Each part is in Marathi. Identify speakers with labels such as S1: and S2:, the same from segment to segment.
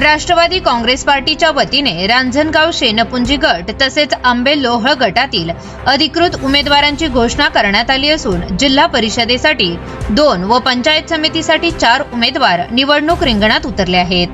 S1: राष्ट्रवादी काँग्रेस पार्टीच्या वतीने रांजणगाव शेनपुंजी गट तसेच आंबे लोहळ गटातील अधिकृत उमेदवारांची घोषणा करण्यात आली असून जिल्हा परिषदेसाठी दोन व पंचायत समितीसाठी चार उमेदवार निवडणूक रिंगणात उतरले आहेत.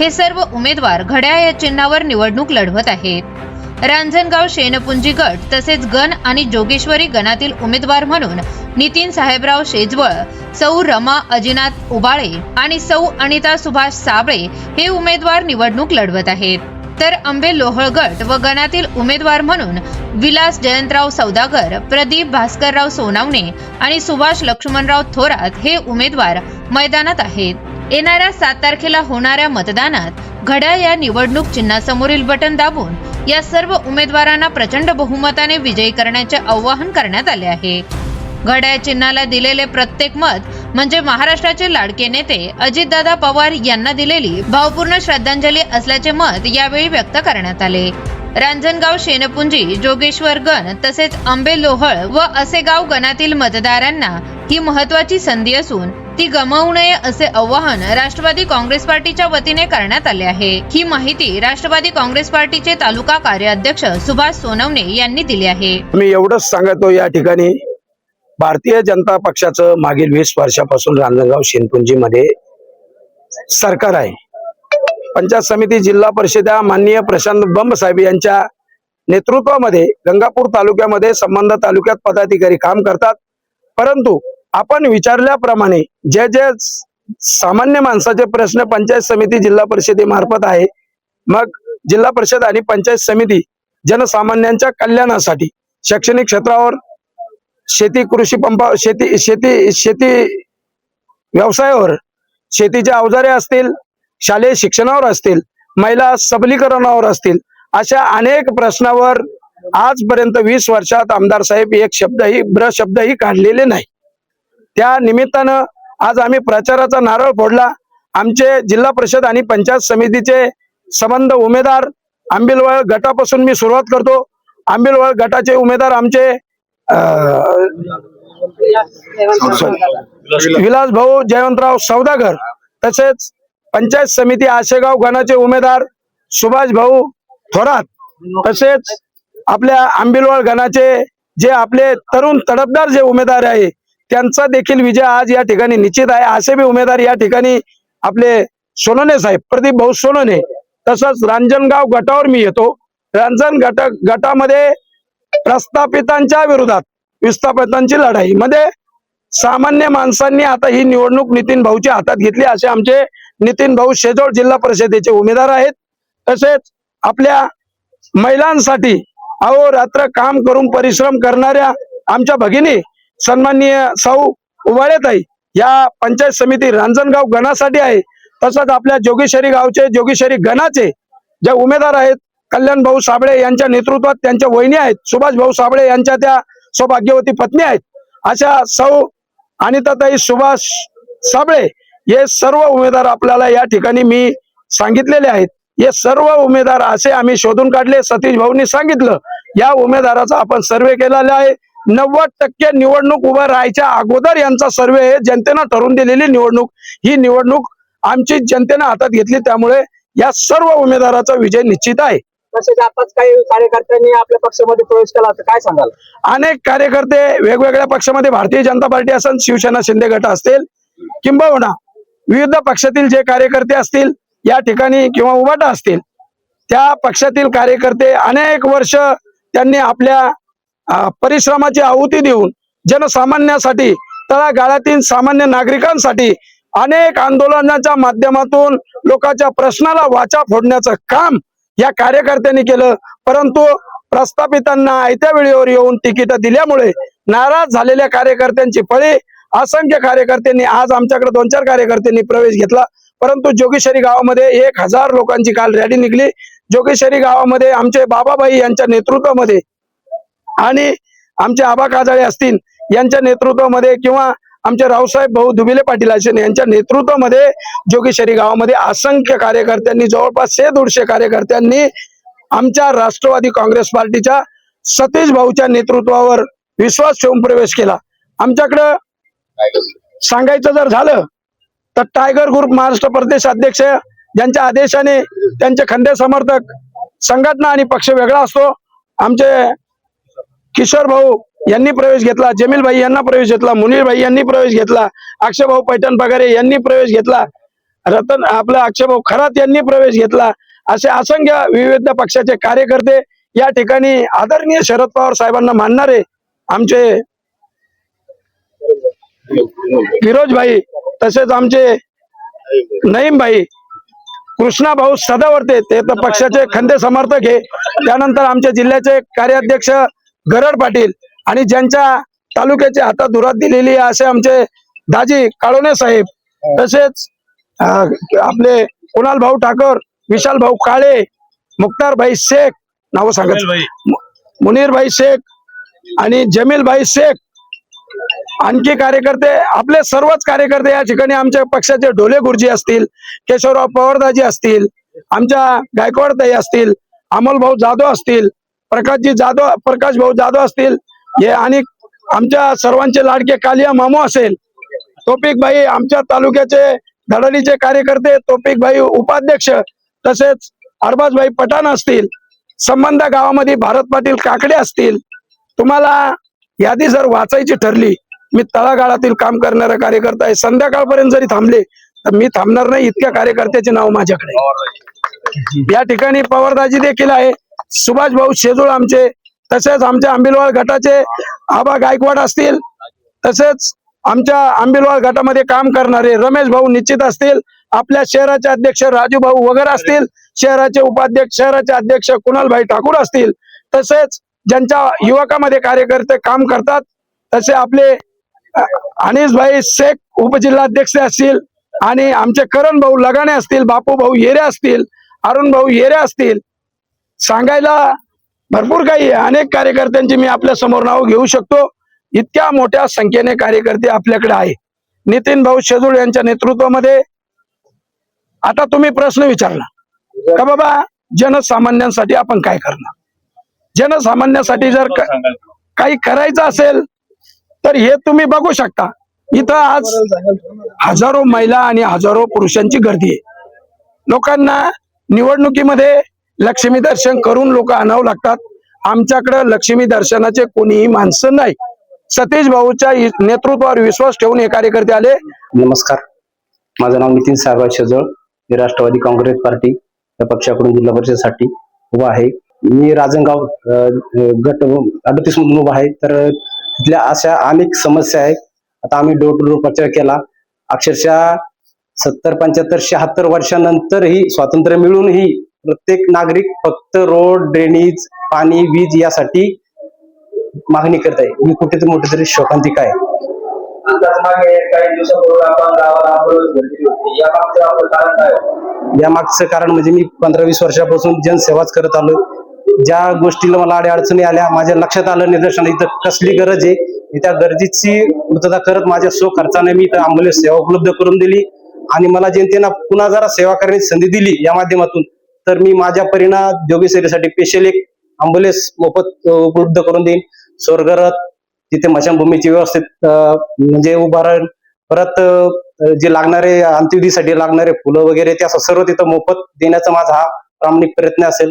S1: हे सर्व उमेदवार घड्याळ या चिन्हावर निवडणूक लढवत आहेत. रांजणगाव शेनपुंजी गट तसेच गण आणि जोगेश्वरी गणातील उमेदवार म्हणून नितीन साहेबराव शेजवळ सौ रमा अजिनाथ उबाळे आणि सौ अनिता सुभाष साबळे हे उमेदवार निवडणूक लढवत आहेत. तर आंबे लोहळ गट व गणातील उमेदवार म्हणून विलास जयंतराव सौदागर प्रदीप भास्करराव सोनावणे आणि सुभाष लक्ष्मणराव थोरात हे उमेदवार मैदानात आहेत. येणाऱ्या सात तारखेला होणाऱ्या मतदानात घड्याळ या निवडणूक चिन्हासमोरील बटन दाबून या सर्व उमेदवारांना प्रचंड बहुमताने विजयी करण्याचे आवाहन करण्यात आले आहे. घड्याळ चिन्हाला दिलेले प्रत्येक मत म्हणजे महाराष्ट्राचे लाडके नेते अजितदादा पवार यांना दिलेली भावपूर्ण श्रद्धांजली असल्याचे मत यावेळी व्यक्त करण्यात आले. रांजणगाव शेनपुंजी जोगेश्वर गण तसेच आंबे लोहळ व असेगाव गणातील मतदारांना ही महत्वाची संधी असून ती गमावू नये असे आवाहन राष्ट्रवादी काँग्रेस पार्टीच्या वतीने करण्यात आले आहे. ही माहिती राष्ट्रवादी काँग्रेस पार्टीचे तालुका कार्याध्यक्ष सुभाष सोनवणे यांनी दिली आहे.
S2: मी एवढंच सांगतो या ठिकाणी भारतीय जनता पक्षाचं मागील वीस वर्षापासून रांजणगाव शेनपुंजीमध्ये सरकार आहे. पंचायत समिती जिल्हा परिषदा माननीय प्रशांत बंब साहेब यांच्या नेतृत्वामध्ये गंगापूर तालुक्यामध्ये संबंध तालुक्यात पदाधिकारी काम करतात. परंतु आपण विचारल्याप्रमाणे जे जे सामान्य माणसाचे प्रश्न पंचायत समिती जिल्हा परिषदेमार्फत आहे मग जिल्हा परिषद आणि पंचायत समिती जनसामान्यांच्या कल्याणासाठी शैक्षणिक क्षेत्रावर शेती कृषी पंपा शेती शेती शेती व्यवसायावर शेतीचे अवजारे असतील शालेय शिक्षणावर असतील महिला सबलीकरणावर असतील अशा अनेक प्रश्नावर आजपर्यंत वीस वर्षात आमदार साहेब एक शब्दही ब्र शब्दही काढलेले नाही. त्या निमित्तानं आज आम्ही प्रचाराचा नारळ फोडला. आमचे जिल्हा परिषद आणि पंचायत समितीचे संबंध उमेदवार आंबिलवळ गटापासून मी सुरुवात करतो. आंबिलवळ गटाचे उमेदवार आमचे विलास भाऊ जयवंतराव सौदागर तसेच पंचायत समिती आशेगाव गणाचे उमेदवार सुभाष भाऊ थोरात तसेच आपल्या आंबिलवाळ गणाचे जे आपले तरुण तडफदार जे उमेदवार आहे त्यांचा देखील विजय आज या ठिकाणी निश्चित आहे. असे बी उमेदवार या ठिकाणी आपले सोनोने साहेब प्रदीप भाऊ सोनोने तसंच रांजणगाव गटावर मी येतो. रांजण गट गटामध्ये प्रस्थापितांच्या विरोधात विस्थापितांची लढाई. मध्ये सामान्य माणसांनी आता ही निवडणूक नितीन भाऊच्या हातात घेतली. असे आमचे नितीन भाऊ शेजोळ जिल्हा परिषदेचे उमेदवार आहेत. तसेच आपल्या महिलांसाठी अहो रात्र काम करून परिश्रम करणाऱ्या आमच्या भगिनी सन्माननीय सौ उवाळेताई या पंचायत समिती रांजणगाव गणासाठी आहे. तसंच आपल्या जोगेश्वरी गावचे जोगेश्वरी गणाचे जे उमेदवार आहेत कल्याण भाऊ साबळे यांच्या नेतृत्वात त्यांच्या वहिनी आहेत. सुभाष भाऊ साबळे यांच्या त्या सौभाग्यवती पत्नी आहेत. अशा सौ अनिताताई सुभाष साबळे हे सर्व उमेदवार आपल्याला या ठिकाणी मी सांगितलेले आहेत. हे सर्व उमेदवार असे आम्ही शोधून काढले. सतीश भाऊंनी सांगितलं या उमेदवाराचा आपण सर्वे केलेला आहे. नव्वद टक्के निवडणूक उभं राहायच्या अगोदर यांचा सर्वे हे जनतेनं ठरवून दिलेली निवडणूक. ही निवडणूक आमची जनतेनं हातात घेतली. त्यामुळे या सर्व उमेदवाराचा विजय निश्चित आहे.
S3: तसेच आताच काही कार्यकर्त्यांनी आपल्या पक्षामध्ये प्रवेश केला तर काय सांगाल?
S2: अनेक कार्यकर्ते वेगवेगळ्या पक्षामध्ये भारतीय जनता पार्टी असेल शिवसेना शिंदे गट असतील किंबहुना विविध पक्षातील जे कार्यकर्ते असतील या ठिकाणी किंवा उभाटा असतील त्या पक्षातील कार्यकर्ते अनेक वर्ष त्यांनी आपल्या परिश्रमाची आहुती देऊन जनसामान्यासाठी तळागाळातील सामान्य नागरिकांसाठी अनेक आंदोलनाच्या माध्यमातून लोकांच्या प्रश्नाला वाचा फोडण्याचं काम या कार्यकर्त्यांनी केलं. परंतु प्रस्थापितांना आयत्या वेळेवर येऊन तिकीट दिल्यामुळे नाराज झालेल्या कार्यकर्त्यांची फळी असंख्य कार्यकर्त्यांनी आज आमच्याकडे दोन चार कार्यकर्त्यांनी प्रवेश घेतला. परंतु जोगेश्वरी गावामध्ये एक हजार लोकांची काल रॅली निघली. जोगेश्वरी गावामध्ये आमचे बाबाबाई यांच्या नेतृत्वामध्ये आणि आमचे आबा काजाळे असतील यांच्या नेतृत्वामध्ये किंवा आमचे रावसाहेब भाऊ दुबिले पाटील असेल यांच्या नेतृत्वामध्ये जोगेश्वरी गावामध्ये असंख्य कार्यकर्त्यांनी जवळपास शे दीडशे कार्यकर्त्यांनी आमच्या राष्ट्रवादी काँग्रेस पार्टीच्या सतीश भाऊच्या नेतृत्वावर विश्वास ठेवून प्रवेश केला. आमच्याकडं सांगायचं जर झालं तर टायगर ग्रुप महाराष्ट्र प्रदेश अध्यक्ष ज्यांच्या आदेशाने त्यांचे खंदे समर्थक संघटना आणि पक्ष वेगळा असतो. आमचे किशोर भाऊ यांनी प्रवेश घेतला जमील भाई यांना प्रवेश घेतला मुनीर भाई यांनी प्रवेश घेतला अक्षयभाऊ पैठण पगारे यांनी प्रवेश घेतला रतन आपला अक्षयभाऊ खरात यांनी प्रवेश घेतला असे असंख्य विविध पक्षाचे कार्यकर्ते या ठिकाणी आदरणीय शरद पवार साहेबांना मानणारे आमचे फिरोज भाई तसेच आमचे नईम भाई कृष्णा भाऊ सदावर्ते ते तर पक्षाचे खंदे समर्थक हे. त्यानंतर आमच्या जिल्ह्याचे कार्याध्यक्ष गरड पाटील आणि ज्यांच्या तालुक्याच्या हातात धुरात दिलेली आहे असे आमचे दाजी काळोने साहेब तसेच अं, आपले कुणाल भाऊ ठाकर विशाल भाऊ काळे मुक्तार भाई शेख नाव सांगत. मुनीर भाई शेख आणि जमील भाई शेख आणखी कार्यकर्ते आपले सर्वच कार्यकर्ते या ठिकाणी आमच्या पक्षाचे ढोले गुरुजी असतील केशवराव पवारदाजी असतील आमच्या गायकवाड ताई असतील अमोल भाऊ जाधव असतील प्रकाशजी जाधव प्रकाश भाऊ जाधव असतील हे आणि आमच्या सर्वांचे लाडके कालिया मामू असेल तोपिक भाई आमच्या तालुक्याचे धडलीचे कार्यकर्ते तोपिक भाई उपाध्यक्ष तसेच अरबाजभाई पठाण असतील संबंध गावामध्ये भारत पाटील काकडे असतील तुम्हाला यादी जर वाचायची ठरली मी तळागाळातील काम करणारा कार्यकर्ता आहे. संध्याकाळपर्यंत जरी थांबले तर मी थांबणार नाही इतक्या कार्यकर्त्याचे नाव माझ्याकडे या ठिकाणी पवारदाजी देखील आहे. सुभाष भाऊ शेजूळ आमचे तसेच आमच्या आंबिलवाड गटाचे आबा गायकवाड असतील तसेच आमच्या आंबिलवाड गटामध्ये काम करणारे रमेश भाऊ निश्चित असतील आपल्या शहराचे अध्यक्ष राजू भाऊ वगैरे असतील शहराचे उपाध्यक्ष शहराचे अध्यक्ष कुणालभाई ठाकूर असतील तसेच ज्यांच्या युवकामध्ये कार्यकर्ते काम करतात तसे आपले अनिस भाई शेख उपजिल्हाध्यक्ष असतील आणि आमचे करण भाऊ लगाणे असतील बापू भाऊ येरे असतील अरुण भाऊ येरे असतील सांगायला भरपूर काही अनेक कार्यकर्त्यांची मी आपल्यासमोर नाव घेऊ शकतो. इतक्या मोठ्या संख्येने कार्यकर्ते आपल्याकडे आहे. नितीन भाऊ शेजूळ यांच्या नेतृत्वामध्ये आता तुम्ही प्रश्न विचारला. का बाबा जनसामान्यांसाठी आपण काय करणार? जनसामान्यांसाठी जर काही करायचं असेल तर हे तुम्ही बघू शकता. इथं आज हजारो महिला आणि हजारो पुरुषांची गर्दी आहे. लोकांना निवडणुकीमध्ये लक्ष्मी दर्शन करून लोक आणावं लागतात. आमच्याकडे लक्ष्मी दर्शनाचे कोणीही माणसं नाही. सतीश भाऊच्या नेतृत्वावर विश्वास ठेवून हे कार्यकर्ते आले.
S4: नमस्कार. माझं नाव नितीन साहेबराव शेजळ. मी राष्ट्रवादी काँग्रेस पार्टी या पक्षाकडून जिल्हा परिषदेसाठी उभा आहे. मी राजनगाव गट अडतीस मधून उभा आहे. तर तिथल्या अशा अनेक समस्या आहेत. आता आम्ही डोर टू डोर प्रचार केला. अक्षरशः सत्तर पंच्याहत्तर शहात्तर वर्षानंतरही स्वातंत्र्य मिळूनही प्रत्येक नागरिक फक्त रोड ड्रेनेज पाणी वीज यासाठी मागणी करत आहे. ही कुठेतरी मोठेतरी शोकांतिका आहे.
S3: या मागचं कारण काय होतं?
S4: या मागचं कारण म्हणजे मी पंधरा वीस वर्षापासून जनसेवाच करत आलो. ज्या गोष्टीला मला अडी अडचणी आल्या माझ्या लक्षात आलं निदर्शन इथं कसली गरज आहे मी त्या गरजेची पूर्तता करत माझ्या स्व खर्चाने मी इथं अँब्युलन्स सेवा उपलब्ध करून दिली. आणि मला जनतेनं पुन्हा जरा सेवा करण्याची संधी दिली या माध्यमातून. तर मी माझ्या परिणाम जोगेश्वरीसाठी स्पेशल एक अँब्युलन्स मोफत उपलब्ध करून देईन. स्वर्गरथ तिथे मशानभूमीची व्यवस्थित म्हणजे उभारण परत जे लागणारे अंत्यविधीसाठी लागणारे फुलं वगैरे ते असं सर्व तिथं मोफत देण्याचा माझा हा प्रामाणिक प्रयत्न असेल.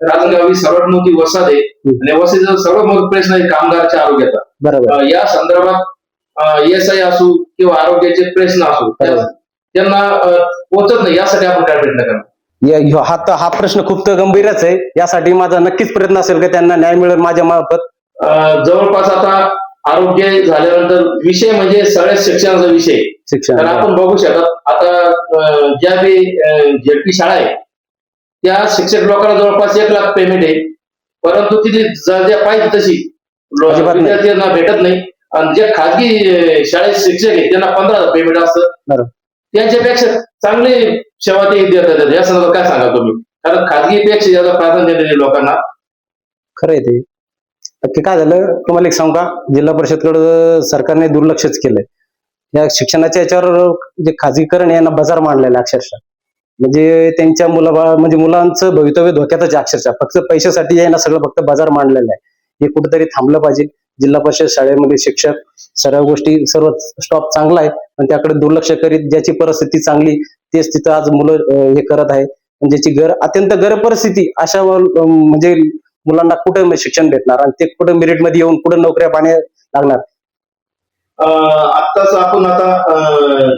S5: राजगाव सर्वात मोठी वसाहत आहे आणि वसाहतीचा सर्वात मोठा प्रश्न आहे कामगाराच्या आरोग्याचा.
S4: बरोबर.
S5: या संदर्भात एस आय असू किंवा आरोग्याचे प्रश्न असू. त्यांना पोहोचत नाही यासाठी आपण काय प्रयत्न करणार?
S4: या- हा तर- हा प्रश्न खूप तर गंभीरच आहे. यासाठी माझा नक्कीच प्रयत्न असेल की त्यांना न्याय मिळेल माझ्या मार्फत.
S5: अं, जवळपास आता आरोग्य झाल्यानंतर विषय म्हणजे सगळ्या शिक्षणाचा विषय.
S4: शिक्षण.
S5: तर आपण बघू शकत आता अं, ज्या बी झेडपी शाळा आहे त्या शिक्षक लोकांना जवळपास एक लाख पेमेंट आहे. परंतु तिथे ज्या पाहिजे तशी लो-
S4: अजिबात नाही.
S5: विद्यार्थ्यांना भेटत नाही. आणि जे खाजगी अं, शाळेत शिक्षक आहेत त्यांना पंधरा हजार पेमेंट असतं.
S4: बरोबर.
S5: त्यांच्यापेक्षा चांगली सेवा ते देतात या संदर्भात काय सांगा तुम्ही? कारण खाजगीपेक्षा जास्त प्राधान्य दिले लोकांना
S4: खरं आहे ते. नक्की काय झालं? तुम्हाला एक सांगू का? जिल्हा परिषदकडं सरकारने दुर्लक्षच केलंय. या शिक्षणाच्या याच्यावर जे खाजगीकरण यांना बाजार मांडलेला अक्षरशः. म्हणजे त्यांच्या मुला म्हणजे मुलांचं भवितव्य धोक्यातच आहे अक्षरशः. फक्त पैशासाठी यांना सगळं फक्त बाजार मांडलेलं आहे. हे कुठेतरी थांबलं पाहिजे. जिल्हा परिषद शाळेमध्ये शिक्षक सर्व गोष्टी सर्व स्टॉप चांगला आहे. पण त्याकडे दुर्लक्ष करीत ज्याची परिस्थिती चांगली तेच तिथं आज मुलं हे करत आहे. ज्याची घर अत्यंत गर परिस्थिती अशा म्हणजे मुलांना कुठं शिक्षण भेटणार? आणि ते कुठं मेरिटमध्ये येऊन कुठं नोकऱ्या पाण्या लागणार?
S5: आताच आत्ताच आपण आता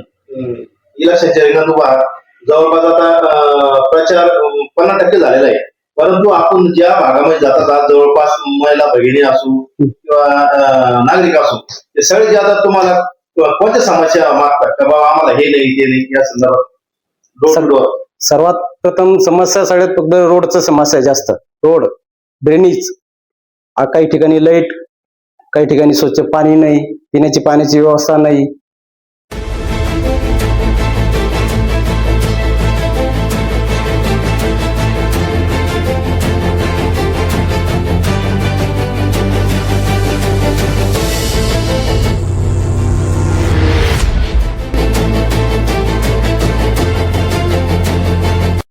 S5: इलाशाच्या जवळपास आता प्रचार पन्नास टक्के झालेला आहे. परंतु आपण ज्या भागामध्ये जातात आज जवळपास महिला भगिनी असू किंवा नागरिक असू ते सगळे जे आता तुम्हाला कोणत्या समस्या मागतात? का बाबा आम्हाला हे नाही ते नाही या संदर्भात
S4: सर्वात प्रथम समस्या सगळ्यात फक्त रोडचं समस्या जास्त. रोड ड्रेनेज काही ठिकाणी लाइट काही ठिकाणी स्वच्छ पाणी नाही पिण्याची पाण्याची व्यवस्था नाही.